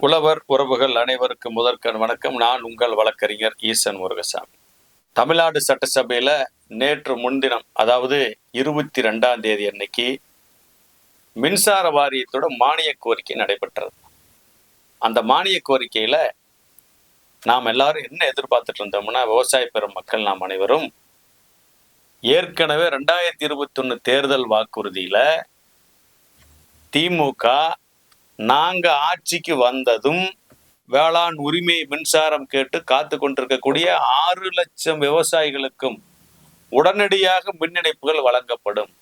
புலவர் உறவுகள் அனைவருக்கும் முதற்கண் வணக்கம். நான் உங்கள் வழக்கறிஞர் ஈசன் முருகசாமி. தமிழ்நாடு சட்டசபையில் நேற்று முன்தினம் அதாவது இருபத்தி ரெண்டாம் தேதி அன்னைக்கு மின்சார வாரியத்தோட மானிய கோரிக்கை நடைபெற்றது. அந்த மானிய கோரிக்கையில் நாம் எல்லாரும் என்ன எதிர்பார்த்துட்டு இருந்தோம்னா விவசாய பெருமக்கள் நாம் அனைவரும் ஏற்கனவே ரெண்டாயிரத்தி இருபத்தொன்று தேர்தல் வாக்குறுதியில் திமுக நாங்க ஆட்சிக்கு வந்ததும் வேளாண் உரிமை மின்சாரம் கேட்டு காத்து கொண்டிருக்கக்கூடிய ஆறு லட்சம் விவசாயிகளுக்கும் உடனடியாக மின் இணைப்புகள் வழங்கப்படும்.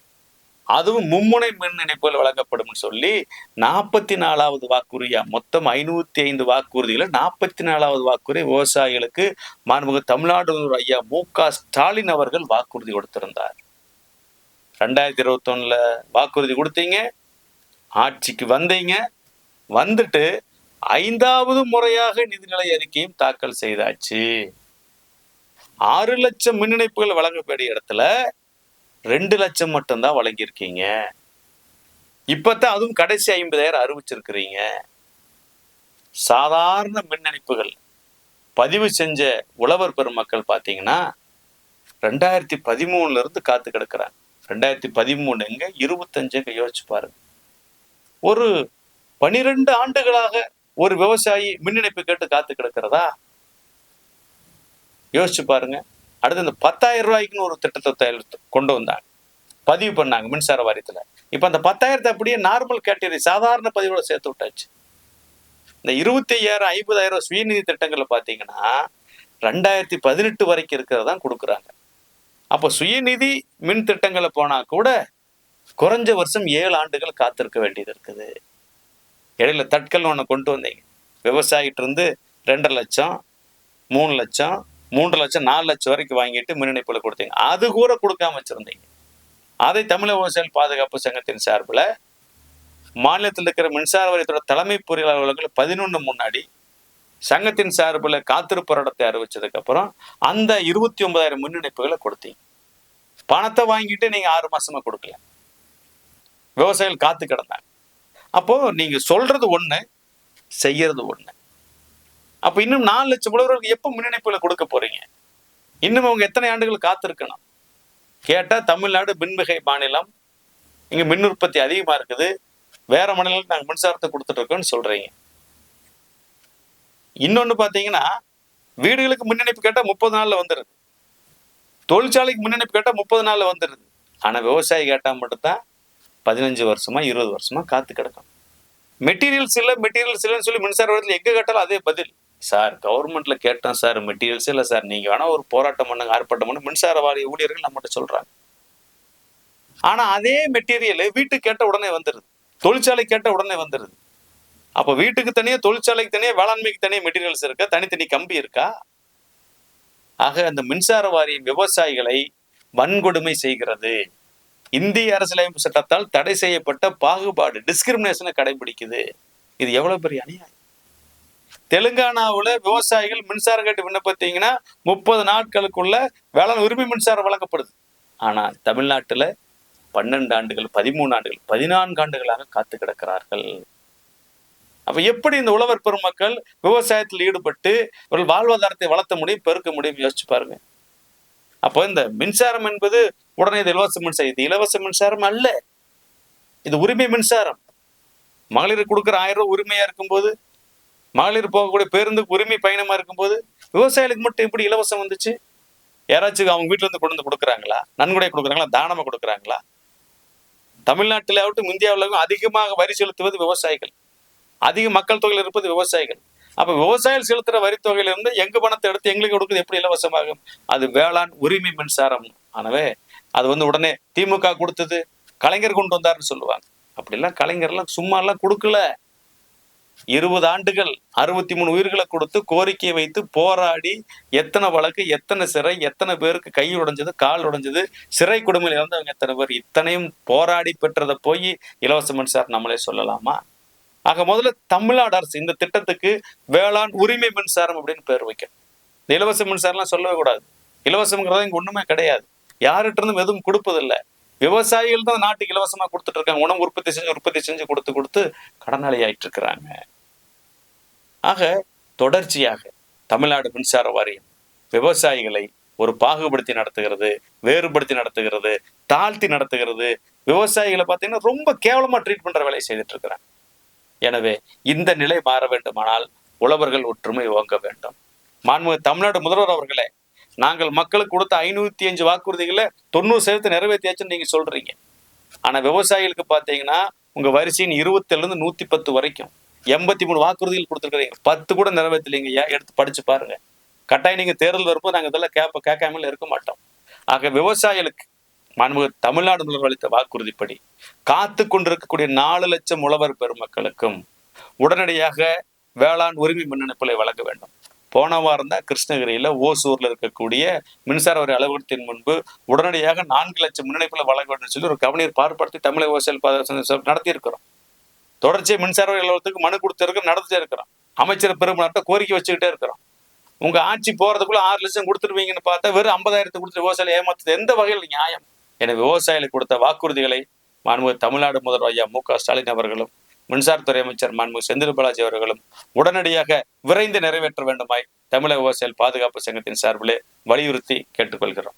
அதுவும் மும்முனை மின் இணைப்புகள் வழங்கப்படும் சொல்லி நாற்பத்தி நாலாவது வாக்குறுதியா? மொத்தம் ஐநூத்தி ஐந்து வாக்குறுதியில நாற்பத்தி நாலாவது வாக்குறுதி விவசாயிகளுக்கு மாண்புமிகு தமிழ்நாடு ஐயா மு க ஸ்டாலின் அவர்கள் வாக்குறுதி கொடுத்திருந்தார். ரெண்டாயிரத்தி இருபத்தி ஒண்ணுல வாக்குறுதி கொடுத்தீங்க. ஆட்சிக்கு வந்தீங்க. வந்துட்டு ஐந்தாவது முறையாக நிதிநிலை அறிக்கையும் தாக்கல் செய்தாச்சு. ஆறு லட்சம் மின் இணைப்புகள் வழங்கக்கூடிய இடத்துல ரெண்டு லட்சம் மட்டும்தான் வழங்கியிருக்கீங்க. இப்பதான் அதுவும் கடைசி ஐம்பதாயிரம் அறிவிச்சிருக்கிறீங்க. சாதாரண மின் இணைப்புகள் பதிவு செஞ்ச உழவர் பெருமக்கள் பார்த்தீங்கன்னா ரெண்டாயிரத்தி பதிமூணுல இருந்து காத்து கிடக்குறாங்க. ரெண்டாயிரத்தி பதிமூணு எங்க இருபத்தஞ்சு எங்க யோசிச்சு பாருங்க. ஒரு பனிரெண்டு ஆண்டுகளாக ஒரு விவசாயி மின் இணைப்பு கேட்டு காத்து கிடக்கிறதா? யோசிச்சு பாருங்க. அடுத்து இந்த பத்தாயிரம் ரூபாய்க்குன்னு ஒரு திட்டத்தை கொண்டு வந்தாங்க. பதிவு பண்ணாங்க மின்சார வாரியத்துல. இப்ப அந்த பத்தாயிரத்தை அப்படியே நார்மல் கேட்டகரி சாதாரண பதிவோட சேர்த்து விட்டாச்சு. இந்த இருபத்தி ஐயாயிரம் ஐம்பதாயிரம் சுயநிதி திட்டங்கள்ல பாத்தீங்கன்னா ரெண்டாயிரத்தி பதினெட்டு வரைக்கும் இருக்கிறதான் கொடுக்குறாங்க. அப்போ சுயநிதி மின் திட்டங்களை போனா கூட குறைஞ்ச வருஷம் ஏழு ஆண்டுகள் காத்திருக்க வேண்டியது இருக்குது. இடையில தட்கல் ஒன்று கொண்டு வந்தீங்க. விவசாயிகிட்ட இருந்து ரெண்டரை லட்சம் மூணு லட்சம் மூன்று லட்சம் நாலு லட்சம் வரைக்கும் வாங்கிட்டு மின் கொடுத்தீங்க. அது கூட கொடுக்காம வச்சுருந்தீங்க. அதை தமிழக விவசாயிகள் பாதுகாப்பு சங்கத்தின் சார்பில் மாநிலத்தில் இருக்கிற மின்சார வாரியத்தோட தலைமை பொறியாளர்கள் பதினொன்று முன்னாடி சங்கத்தின் சார்பில் காத்திருப்பு இடத்தை அறிவிச்சதுக்கப்புறம் அந்த இருபத்தி ஒன்பதாயிரம் மின் கொடுத்தீங்க. பணத்தை வாங்கிட்டு நீங்கள் ஆறு மாசமா கொடுக்கல. விவசாயிகள் காத்து கிடந்தாங்க. அப்போ நீங்க சொல்றது ஒண்ணு செய்யறது ஒண்ணு. அப்ப இன்னும் நாலு லட்சம் உழவர்களுக்கு எப்போ முன்னணிப்பில் கொடுக்க போறீங்க? இன்னும் அவங்க எத்தனை ஆண்டுகள் காத்திருக்கணும்? கேட்டா தமிழ்நாடு மின்மிகை மாநிலம் இங்க மின் உற்பத்தி அதிகமா இருக்குது. வேற மாநிலங்களுக்கு நாங்கள் மின்சாரத்தை கொடுத்துட்டு இருக்கோம்னு சொல்றீங்க. இன்னொன்னு பாத்தீங்கன்னா வீடுகளுக்கு முன்னணிப்பு கேட்டால் முப்பது நாள்ல வந்துருது. தொழிற்சாலைக்கு முன்னணிப்பு கேட்டால் முப்பது நாள்ல வந்துருது. ஆனா விவசாயி கேட்டா மட்டும்தான் பதினஞ்சு வருஷமா இருபது வருஷமா காத்து கிடக்கும். மெட்டீரியல்ஸ் இல்லை மெட்டீரியல்ஸ் இல்லைன்னு சொல்லி மின்சார வாரத்தில் எங்கே கேட்டாலும் அதே பதில். சார் கவர்மெண்ட்ல கேட்டோம் சார் மெட்டீரியல்ஸ் இல்லை சார். நீங்க வேணா ஒரு போராட்டம் பண்ணுங்க ஆர்ப்பாட்டம் பண்ணுங்க மின்சார வாரிய ஊழியர்கள் நம்மகிட்ட சொல்றாங்க. ஆனா அதே மெட்டீரியல் வீட்டுக்கு கேட்ட உடனே வந்துருது. தொழிற்சாலை கேட்ட உடனே வந்துருது. அப்போ வீட்டுக்கு தனியாக தொழிற்சாலைக்கு தனியாக வேளாண்மைக்கு தனியாக மெட்டீரியல்ஸ் இருக்கா? தனித்தனி கம்பி இருக்கா? ஆக அந்த மின்சார வாரியம் விவசாயிகளை வன்கொடுமை செய்கிறது. இந்திய அரசியலமைப்பு சட்டத்தால் தடை செய்யப்பட்ட பாகுபாடு டிஸ்கிரிமினேஷனை கடைபிடிக்குது. இது எவ்வளவு பெரிய அநியாயம்? தெலுங்கானாவுல விவசாயிகள் மின்சாரம் கேட்டு விண்ணப்பத்தீங்கன்னா முப்பது நாட்களுக்குள்ள வேளாண் உரிமை மின்சாரம் வழங்கப்படுது. ஆனா தமிழ்நாட்டுல பன்னெண்டு ஆண்டுகள் பதிமூணு ஆண்டுகள் பதினான்கு ஆண்டுகளாக காத்து கிடக்கிறார்கள். அப்ப எப்படி இந்த உழவர் பெருமக்கள் விவசாயத்தில் ஈடுபட்டு ஒரு வாழ்வாதாரத்தை வளர்த்த முடியும் பெருக்க முடியும் யோசிச்சு பாருங்க. அப்போ இந்த மின்சாரம் என்பது உடனே இது இலவச மின்சாரம். இது இலவச மின்சாரம் அல்ல. இது உரிமை மின்சாரம். மகளிர் கொடுக்குற ஆயிரம் ரூபாய் உரிமையா இருக்கும்போது மகளிர் போகக்கூடிய பேருந்துக்கு உரிமை பயணமா இருக்கும்போது விவசாயிகளுக்கு மட்டும் எப்படி இலவசம் வந்துச்சு? யாராச்சும் அவங்க வீட்டுல இருந்து கொண்டு வந்து கொடுக்குறாங்களா? நன்கொடை கொடுக்குறாங்களா? தானமா கொடுக்குறாங்களா? தமிழ்நாட்டில் ஆகட்டும் இந்தியாவிலும் அதிகமாக வரி செலுத்துவது விவசாயிகள். அதிக மக்கள் தொகையில் இருப்பது விவசாயிகள். அப்ப விவசாயிகள் செலுத்துற வரித்தொகையில இருந்து எங்க பணத்தை எடுத்து எங்களுக்கு கொடுக்குறது எப்படி இலவசமாகும்? அது வேளாண் உரிமை மின்சாரம். ஆனவே அது வந்து உடனே திமுக கொடுத்தது கலைஞர் கொண்டு வந்தாருன்னு சொல்லுவாங்க. அப்படிலாம் கலைஞர்லாம் சும்மா எல்லாம் கொடுக்கல. இருபது ஆண்டுகள் அறுபத்தி மூணு உயிர்களை கொடுத்து கோரிக்கையை வைத்து போராடி எத்தனை வழக்கு எத்தனை சிறை எத்தனை பேருக்கு கை உடைஞ்சது கால் உடைஞ்சது சிறை கொடுமையில் இறந்தவங்க எத்தனை பேர் இத்தனையும் போராடி பெற்றதை போய் இலவச மின்சாரம் நம்மளே சொல்லலாமா? ஆக முதல்ல தமிழ்நாடு அரசு இந்த திட்டத்துக்கு வேளாண் உரிமை மின்சாரம் அப்படின்னு பேர் வைக்கணும். இந்த இலவச மின்சாரம்லாம் சொல்லவே கூடாது. இலவசம்ங்கிறது இங்க ஒண்ணுமே கிடையாது. யார்கிட்ட இருந்தும் எதுவும் கொடுப்பதில்லை. விவசாயிகள் தான் நாட்டுக்கு இலவசமா கொடுத்துட்டு இருக்காங்க. உணவு உற்பத்தி செஞ்சு உற்பத்தி செஞ்சு கொடுத்து கொடுத்து கடனாளி ஆயிட்டு இருக்கிறாங்க. ஆக தொடர்ச்சியாக தமிழ்நாடு மின்சார வாரியம் விவசாயிகளை ஒரு பாகுபடுத்தி நடத்துகிறது வேறுபடுத்தி நடத்துகிறது தாழ்த்தி நடத்துகிறது. விவசாயிகளை பார்த்தீங்கன்னா ரொம்ப கேவலமா ட்ரீட் பண்ணுற வேலையை செய்துட்டு இருக்கிறாங்க. எனவே இந்த நிலை மாற வேண்டுமானால் உழவர்கள் ஒற்றுமை ஓங்க வேண்டும். மாண்புமிகு தமிழ்நாடு முதல்வர் அவர்களே நாங்கள் மக்களுக்கு கொடுத்த ஐநூத்தி அஞ்சு வாக்குறுதிகளை தொண்ணூறு சதவீதத்தை நிறைவேற்றியாச்சுன்னு நீங்க சொல்றீங்க. ஆனா விவசாயிகளுக்கு பார்த்தீங்கன்னா உங்க வரிசையின் இருபத்திலிருந்து இருந்து நூத்தி பத்து வரைக்கும் எண்பத்தி மூணு வாக்குறுதிகள் கொடுத்துருக்கீங்க பத்து கூட நிறைவேற்றலைங்க. ஐயா எடுத்து படிச்சு பாருங்க. கட்டாயம் நீங்க தேர்தல் வரும்போது நாங்க இதெல்லாம் கேட்ப கேட்காமல் இருக்க மாட்டோம். ஆக விவசாயிகளுக்கு மாண்புமிகு தமிழ்நாடு முதல்வர் அளித்த வாக்குறுதிப்படி காத்து கொண்டிருக்கக்கூடிய நாலு லட்சம் உழவர் பெருமக்களுக்கும் உடனடியாக வேளாண் உரிமை மின்னணுப்புகளை வழங்க வேண்டும். போன வாரம் தான் கிருஷ்ணகிரியில ஓசூர்ல இருக்கக்கூடிய மின்சார வரி அலுவலகத்தின் முன்பு உடனடியாக நான்கு லட்சம் மின்னணுப்புகளை வழங்க வேண்டும் சொல்லி ஒரு கவனியர் பார்ப்படுத்தி தமிழக விவசாய பாதுகாப்பு நடத்தி இருக்கிறோம் தொடர்ச்சியாக மின்சார வரி அலுவலகத்துக்கு மனு கொடுத்துருக்கு நடத்திட்டே இருக்கிறோம். அமைச்சர் பெருமாட்ட கோரிக்கை வச்சுக்கிட்டே இருக்கிறோம். உங்க ஆட்சி போறதுக்குள்ள ஆறு லட்சம் கொடுத்துருவீங்கன்னு பார்த்தா வெறும் ஐம்பதாயிரத்தை கொடுத்து விவசாயிகளை ஏமாத்துறது எந்த வகையில் நியாயம்? எனவே விவசாயிகளுக்கு கொடுத்த வாக்குறுதிகளை மாண்புமிகு தமிழ்நாடு முதல்வர் ஐயா மு க ஸ்டாலின் அவர்களும் மின்சாரத்துறை அமைச்சர் மாண்புமிகு செந்தில் பாலாஜி அவர்களும் உடனடியாக விரைந்து நிறைவேற்ற வேண்டுமாய் தமிழக விவசாயிகள் பாதுகாப்பு சங்கத்தின் சார்பிலே வலியுறுத்தி கேட்டுக்கொள்கிறோம்.